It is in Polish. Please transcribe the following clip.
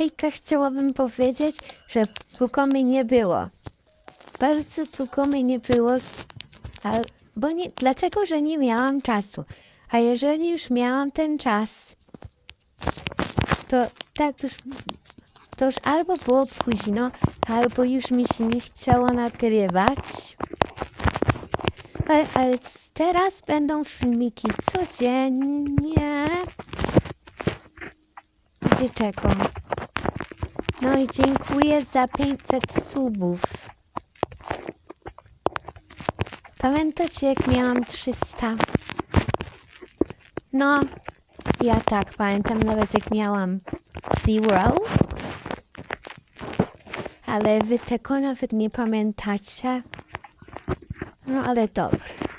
hejka chciałabym powiedzieć, że długo mi nie było. Bardzo długo mi nie było, al- bo nie, dlatego, że nie miałam czasu. A jeżeli już miałam ten czas, to tak już, to już albo było późno, albo już mi się nie chciało nagrywać. Ale, ale teraz będą filmiki codziennie. Gdzie czego? No i dziękuję za 500 subów. Pamiętacie jak miałam 300? No, ja tak pamiętam nawet jak miałam zero. Ale wy tego nawet nie pamiętacie. No ale dobrze.